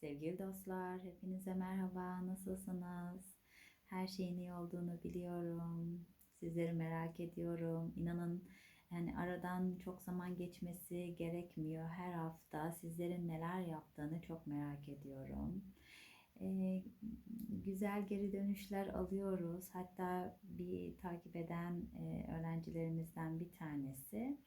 Sevgili dostlar, hepinize merhaba. Nasılsınız? Her şeyin iyi olduğunu biliyorum. Sizleri merak ediyorum. İnanın yani aradan çok zaman geçmesi gerekmiyor. Her hafta sizlerin neler yaptığını çok merak ediyorum. Ee, güzel geri dönüşler alıyoruz. Hatta bir takip eden e, öğrencilerimizden bir tanesi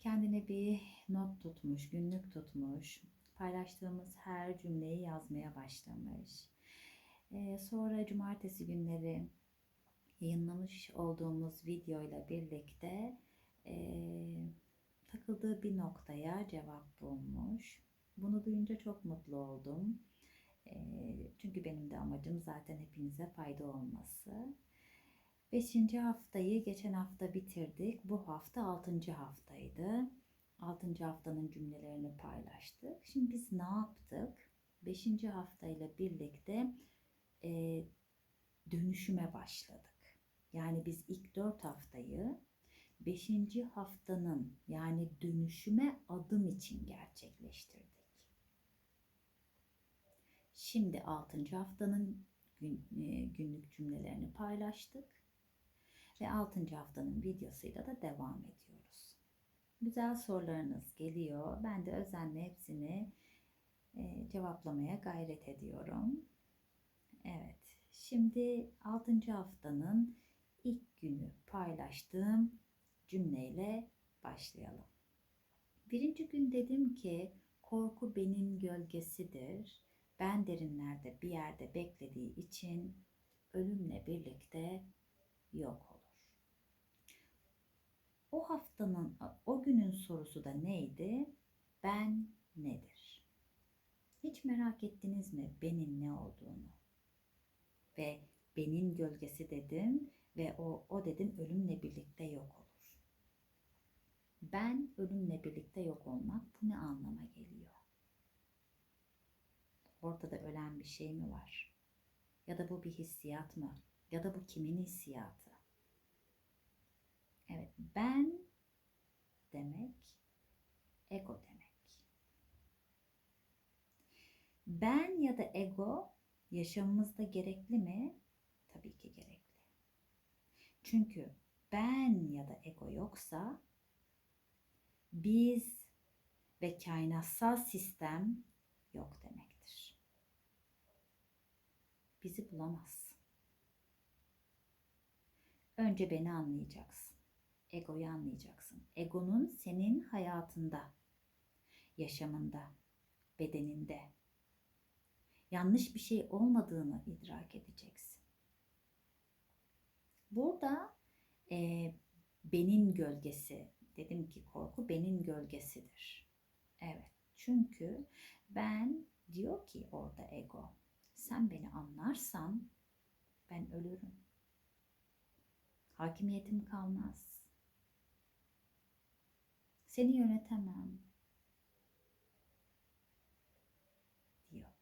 kendine bir not tutmuş, günlük tutmuş. Paylaştığımız her cümleyi yazmaya başlamış. Ee, sonra cumartesi günleri yayınlamış olduğumuz videoyla birlikte e, takıldığı bir noktaya cevap bulmuş. Bunu duyunca çok mutlu oldum. E, çünkü benim de amacım zaten hepinize fayda olması. Beşinci haftayı geçen hafta bitirdik. Bu hafta altıncı haftaydı. Altıncı haftanın cümlelerini paylaştık. Şimdi biz ne yaptık? Beşinci haftayla birlikte e, dönüşüme başladık. Yani biz ilk dört haftayı beşinci haftanın yani dönüşüme adım için gerçekleştirdik. Şimdi altıncı haftanın gün, e, günlük cümlelerini paylaştık ve 6. haftanın videosuyla da devam ediyoruz. Güzel sorularınız geliyor. Ben de özenle hepsini e, cevaplamaya gayret ediyorum. Evet. Şimdi 6. haftanın ilk günü paylaştığım cümleyle başlayalım. Birinci gün dedim ki korku benim gölgesidir. Ben derinlerde bir yerde beklediği için ölümle birlikte yok olur. O haftanın, o günün sorusu da neydi? Ben nedir? Hiç merak ettiniz mi benin ne olduğunu? Ve benin gölgesi dedim ve o, o dedim ölümle birlikte yok olur. Ben ölümle birlikte yok olmak bu ne anlama geliyor? Ortada ölen bir şey mi var? Ya da bu bir hissiyat mı? Ya da bu kimin hissiyatı? Evet, ben demek ego demek. Ben ya da ego yaşamımızda gerekli mi? Tabii ki gerekli. Çünkü ben ya da ego yoksa biz ve kainatsal sistem yok demektir. Bizi bulamaz. Önce beni anlayacaksın. Egoyu anlayacaksın. Egonun senin hayatında, yaşamında, bedeninde yanlış bir şey olmadığını idrak edeceksin. Burada e, benim gölgesi, dedim ki korku benim gölgesidir. Evet, çünkü ben diyor ki orada ego, sen beni anlarsan ben ölürüm. Hakimiyetim kalmaz. Seni yönetemem. diyor.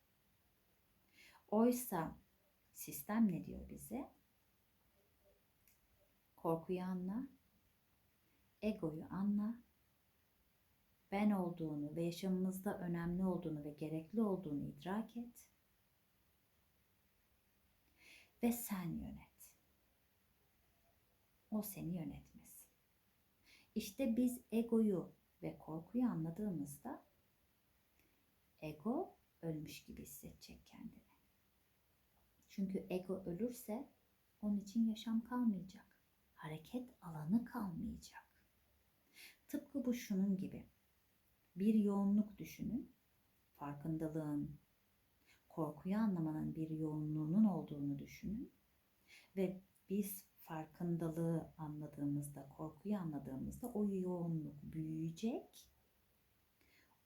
Oysa sistem ne diyor bize? Korkuyu anla, egoyu anla, ben olduğunu ve yaşamımızda önemli olduğunu ve gerekli olduğunu idrak et ve sen yönet. O seni yönetmez. İşte biz egoyu ve korkuyu anladığımızda ego ölmüş gibi hissedecek kendini. Çünkü ego ölürse onun için yaşam kalmayacak. Hareket alanı kalmayacak. Tıpkı bu şunun gibi. Bir yoğunluk düşünün. Farkındalığın, korkuyu anlamanın bir yoğunluğunun olduğunu düşünün. Ve biz farkındalığı anladığımızda, korkuyu anladığımızda o yoğunluk büyüyecek.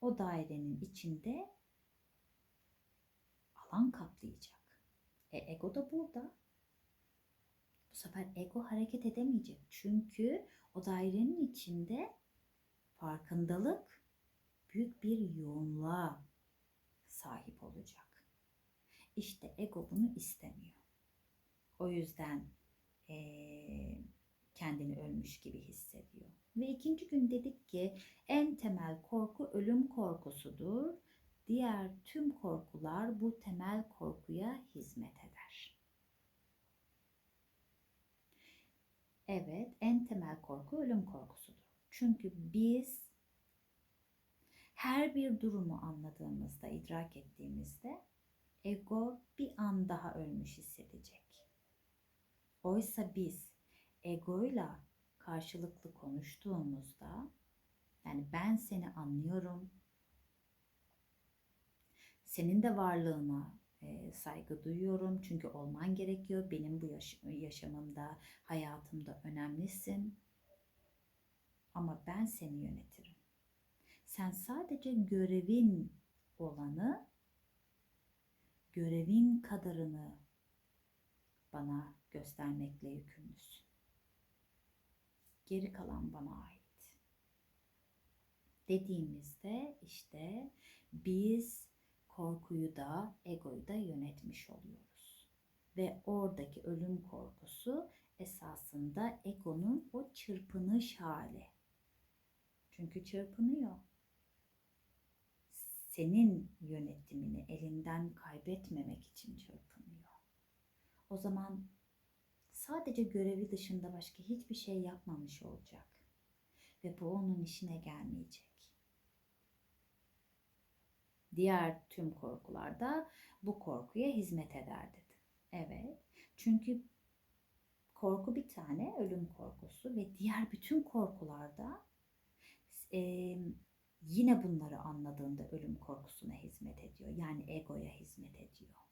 O dairenin içinde alan kaplayacak. E, ego da burada. Bu sefer ego hareket edemeyecek. Çünkü o dairenin içinde farkındalık büyük bir yoğunluğa sahip olacak. İşte ego bunu istemiyor. O yüzden ee, kendini ölmüş gibi hissediyor. Ve ikinci gün dedik ki en temel korku ölüm korkusudur. Diğer tüm korkular bu temel korkuya hizmet eder. Evet, en temel korku ölüm korkusudur. Çünkü biz her bir durumu anladığımızda, idrak ettiğimizde ego bir an daha ölmüş hissedecek. Oysa biz egoyla karşılıklı konuştuğumuzda yani ben seni anlıyorum. Senin de varlığına e, saygı duyuyorum çünkü olman gerekiyor. Benim bu yaş- yaşamımda, hayatımda önemlisin. Ama ben seni yönetirim. Sen sadece görevin olanı, görevin kadarını bana göstermekle yükümlüsün. Geri kalan bana ait. Dediğimizde işte biz korkuyu da egoyu da yönetmiş oluyoruz. Ve oradaki ölüm korkusu esasında egonun o çırpınış hali. Çünkü çırpınıyor. Senin yönetimini elinden kaybetmemek için çırpınıyor. O zaman sadece görevi dışında başka hiçbir şey yapmamış olacak. Ve bu onun işine gelmeyecek. Diğer tüm korkular da bu korkuya hizmet eder dedi. Evet. Çünkü korku bir tane ölüm korkusu ve diğer bütün korkularda e, yine bunları anladığında ölüm korkusuna hizmet ediyor. Yani egoya hizmet ediyor.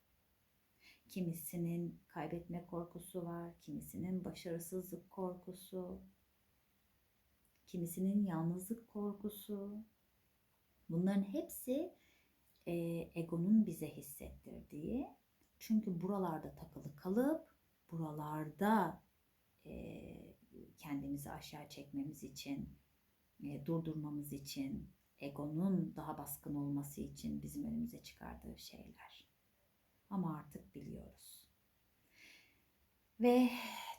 Kimisinin kaybetme korkusu var, kimisinin başarısızlık korkusu, kimisinin yalnızlık korkusu. Bunların hepsi e, egonun bize hissettirdiği. Çünkü buralarda takılı kalıp buralarda e, kendimizi aşağı çekmemiz için, e, durdurmamız için, egonun daha baskın olması için bizim önümüze çıkardığı şeyler. Ama artık biliyoruz. Ve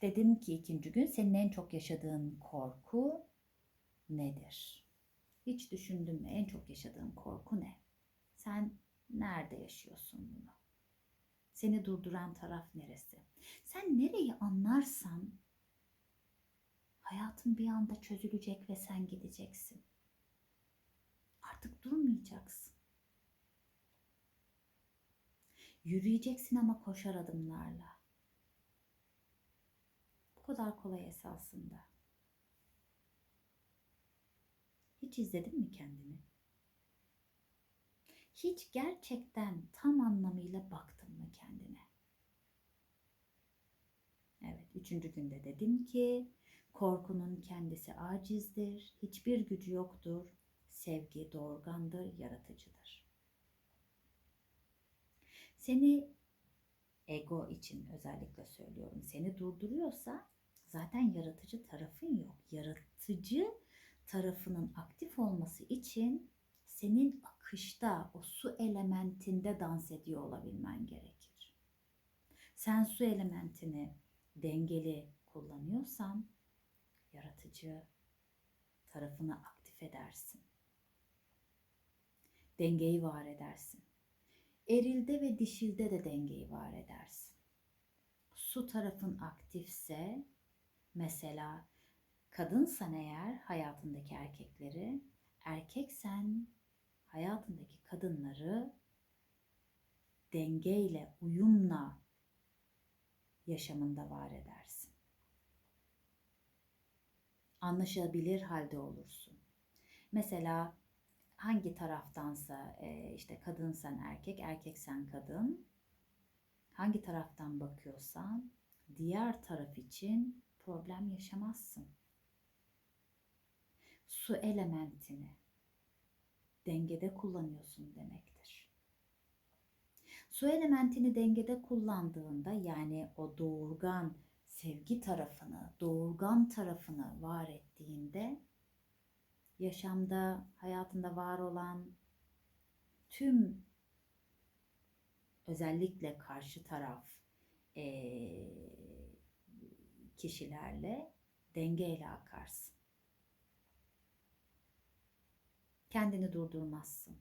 dedim ki ikinci gün senin en çok yaşadığın korku nedir? Hiç düşündün mü en çok yaşadığın korku ne? Sen nerede yaşıyorsun bunu? Seni durduran taraf neresi? Sen nereyi anlarsan hayatın bir anda çözülecek ve sen gideceksin. Artık durmayacaksın. Yürüyeceksin ama koşar adımlarla. Bu kadar kolay esasında. Hiç izledin mi kendini? Hiç gerçekten tam anlamıyla baktın mı kendine? Evet, üçüncü günde dedim ki korkunun kendisi acizdir, hiçbir gücü yoktur, sevgi doğurgandır, yaratıcıdır. Seni ego için özellikle söylüyorum, seni durduruyorsa zaten yaratıcı tarafın yok. Yaratıcı tarafının aktif olması için senin akışta, o su elementinde dans ediyor olabilmen gerekir. Sen su elementini dengeli kullanıyorsan yaratıcı tarafını aktif edersin. Dengeyi var edersin. Erilde ve dişilde de dengeyi var edersin. Su tarafın aktifse mesela kadınsan eğer hayatındaki erkekleri, erkeksen hayatındaki kadınları dengeyle, uyumla yaşamında var edersin. Anlaşabilir halde olursun. Mesela hangi taraftansa işte kadınsan erkek, erkeksen kadın, hangi taraftan bakıyorsan diğer taraf için problem yaşamazsın. Su elementini dengede kullanıyorsun demektir. Su elementini dengede kullandığında yani o doğurgan sevgi tarafını, doğurgan tarafını var ettiğinde yaşamda, hayatında var olan tüm özellikle karşı taraf e, kişilerle dengeyle akarsın. Kendini durdurmazsın.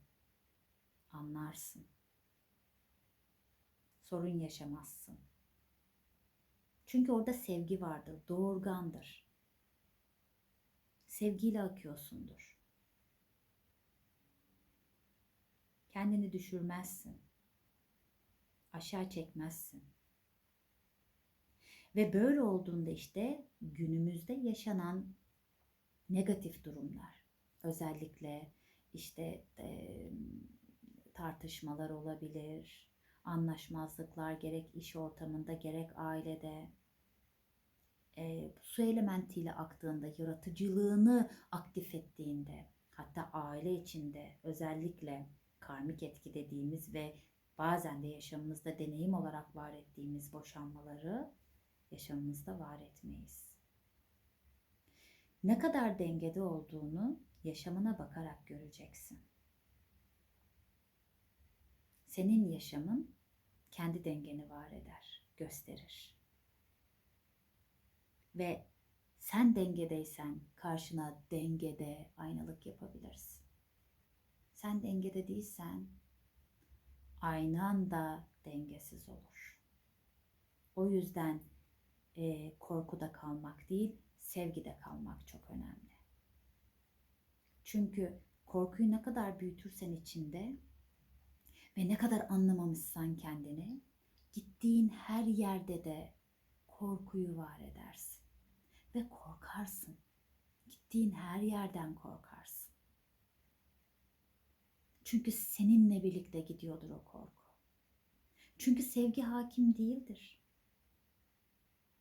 anlarsın. Sorun yaşamazsın. Çünkü orada sevgi vardır, doğurgandır. Sevgiyle akıyorsundur. Kendini düşürmezsin. Aşağı çekmezsin. Ve böyle olduğunda işte günümüzde yaşanan negatif durumlar, özellikle işte e, tartışmalar olabilir, anlaşmazlıklar gerek iş ortamında gerek ailede su elementiyle aktığında, yaratıcılığını aktif ettiğinde, hatta aile içinde özellikle karmik etki dediğimiz ve bazen de yaşamımızda deneyim olarak var ettiğimiz boşanmaları yaşamımızda var etmeyiz. Ne kadar dengede olduğunu yaşamına bakarak göreceksin. Senin yaşamın kendi dengeni var eder, gösterir. Ve sen dengedeysen karşına dengede aynalık yapabilirsin. Sen dengede değilsen aynan da dengesiz olur. O yüzden e, korkuda kalmak değil, sevgide kalmak çok önemli. Çünkü korkuyu ne kadar büyütürsen içinde ve ne kadar anlamamışsan kendini, gittiğin her yerde de korkuyu var edersin. Ve korkarsın. Gittiğin her yerden korkarsın. Çünkü seninle birlikte gidiyordur o korku. Çünkü sevgi hakim değildir.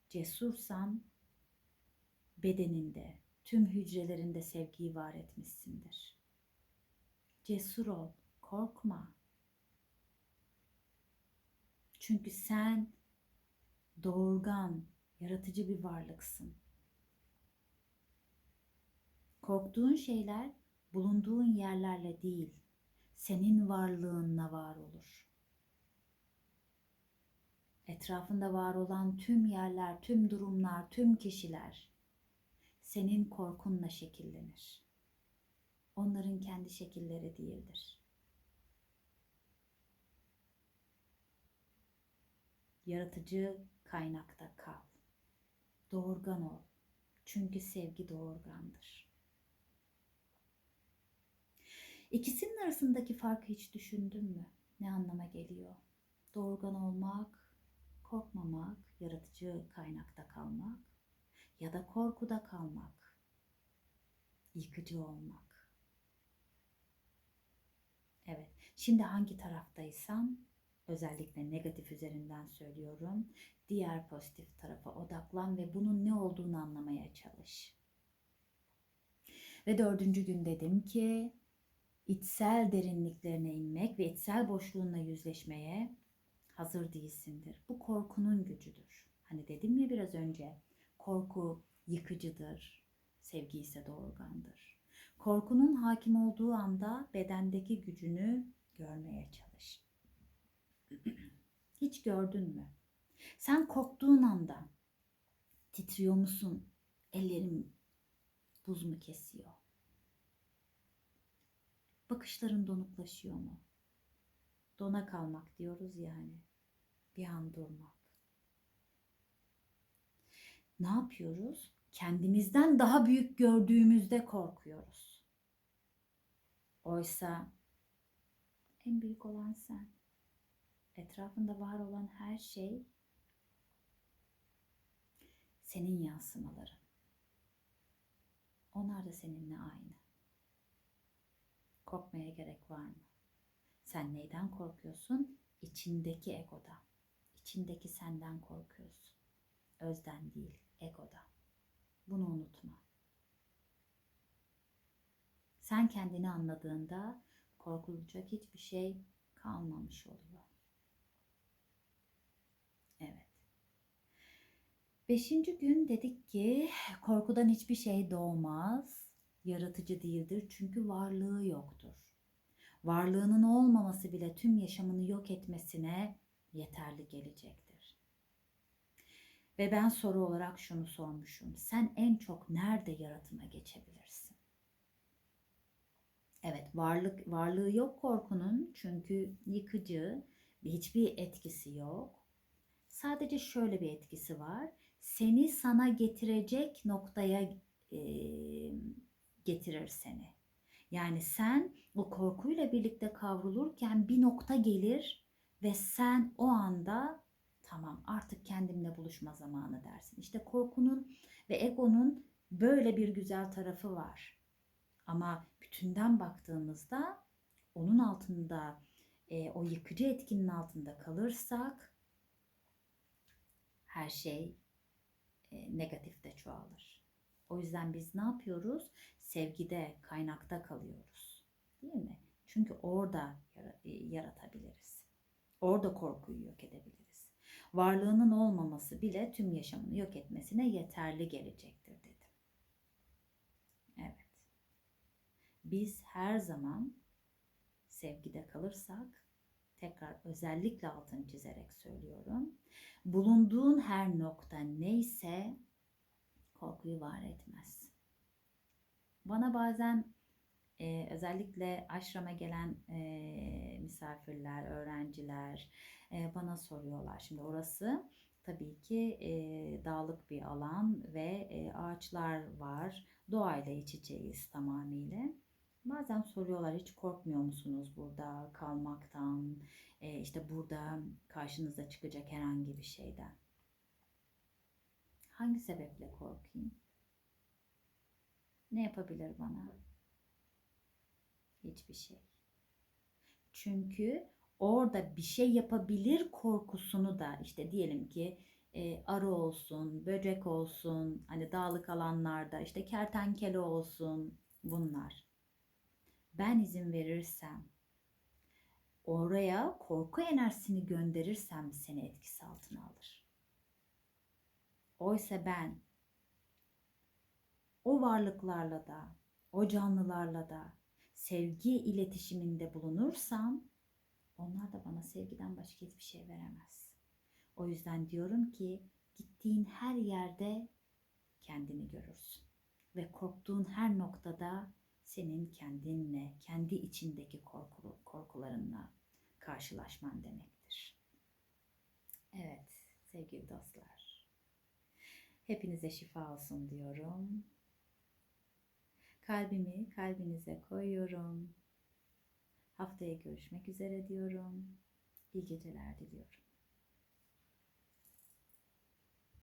Cesursan bedeninde, tüm hücrelerinde sevgiyi var etmişsindir. Cesur ol, korkma. Çünkü sen doğurgan, yaratıcı bir varlıksın. Korktuğun şeyler bulunduğun yerlerle değil, senin varlığınla var olur. Etrafında var olan tüm yerler, tüm durumlar, tüm kişiler senin korkunla şekillenir. Onların kendi şekilleri değildir. Yaratıcı kaynakta kal. Doğurgan ol. Çünkü sevgi doğurgandır. İkisinin arasındaki farkı hiç düşündün mü? Ne anlama geliyor? Doğurgan olmak, korkmamak, yaratıcı kaynakta kalmak ya da korkuda kalmak, yıkıcı olmak. Evet, şimdi hangi taraftaysan, özellikle negatif üzerinden söylüyorum, diğer pozitif tarafa odaklan ve bunun ne olduğunu anlamaya çalış. Ve dördüncü gün dedim ki, içsel derinliklerine inmek ve içsel boşluğunla yüzleşmeye hazır değilsindir. Bu korkunun gücüdür. Hani dedim ya biraz önce, korku yıkıcıdır, sevgi ise doğurgandır. Korkunun hakim olduğu anda bedendeki gücünü görmeye çalış. Hiç gördün mü? Sen korktuğun anda titriyor musun? Ellerim buz mu kesiyor? Bakışların donuklaşıyor mu? Dona kalmak diyoruz yani. Bir an durmak. Ne yapıyoruz? Kendimizden daha büyük gördüğümüzde korkuyoruz. Oysa en büyük olan sen. Etrafında var olan her şey senin yansımaların. Onlar da seninle aynı. Korkmaya gerek var mı? Sen neyden korkuyorsun? İçindeki egoda. İçindeki senden korkuyorsun. Özden değil, egoda. Bunu unutma. Sen kendini anladığında korkulacak hiçbir şey kalmamış oluyor. Evet. Beşinci gün dedik ki korkudan hiçbir şey doğmaz, yaratıcı değildir çünkü varlığı yoktur. Varlığının olmaması bile tüm yaşamını yok etmesine yeterli gelecektir. Ve ben soru olarak şunu sormuşum. Sen en çok nerede yaratıma geçebilirsin? Evet, varlık varlığı yok korkunun çünkü yıkıcı, hiçbir etkisi yok. Sadece şöyle bir etkisi var. Seni sana getirecek noktaya e, getirir seni. Yani sen o korkuyla birlikte kavrulurken bir nokta gelir ve sen o anda tamam artık kendimle buluşma zamanı dersin. İşte korkunun ve egonun böyle bir güzel tarafı var. Ama bütünden baktığımızda onun altında e, o yıkıcı etkinin altında kalırsak her şey e, negatifte çoğalır. O yüzden biz ne yapıyoruz? Sevgide, kaynakta kalıyoruz. Değil mi? Çünkü orada e, yaratabiliriz. Orada korkuyu yok edebiliriz. Varlığının olmaması bile tüm yaşamını yok etmesine yeterli gelecektir dedim. Evet. Biz her zaman sevgide kalırsak tekrar özellikle altını çizerek söylüyorum. Bulunduğun her nokta neyse korkuyu var etmez. Bana bazen e, özellikle aşrama gelen e, misafirler, öğrenciler e, bana soruyorlar. Şimdi orası tabii ki e, dağlık bir alan ve e, ağaçlar var. Doğayla iç içeyiz tamamıyla. Bazen soruyorlar hiç korkmuyor musunuz burada kalmaktan, e, işte burada karşınıza çıkacak herhangi bir şeyden. Hangi sebeple korkayım? Ne yapabilir bana? Hiçbir şey. Çünkü orada bir şey yapabilir korkusunu da işte diyelim ki e, arı olsun, böcek olsun, hani dağlık alanlarda işte kertenkele olsun bunlar. Ben izin verirsem, oraya korku enerjisini gönderirsem seni etkisi altına alır. Oysa ben o varlıklarla da, o canlılarla da sevgi iletişiminde bulunursam onlar da bana sevgiden başka hiçbir şey veremez. O yüzden diyorum ki gittiğin her yerde kendini görürsün ve korktuğun her noktada senin kendinle, kendi içindeki korkularınla karşılaşman demektir. Evet sevgili dostlar. Hepinize şifa olsun diyorum. Kalbimi kalbinize koyuyorum. Haftaya görüşmek üzere diyorum. İyi geceler diliyorum.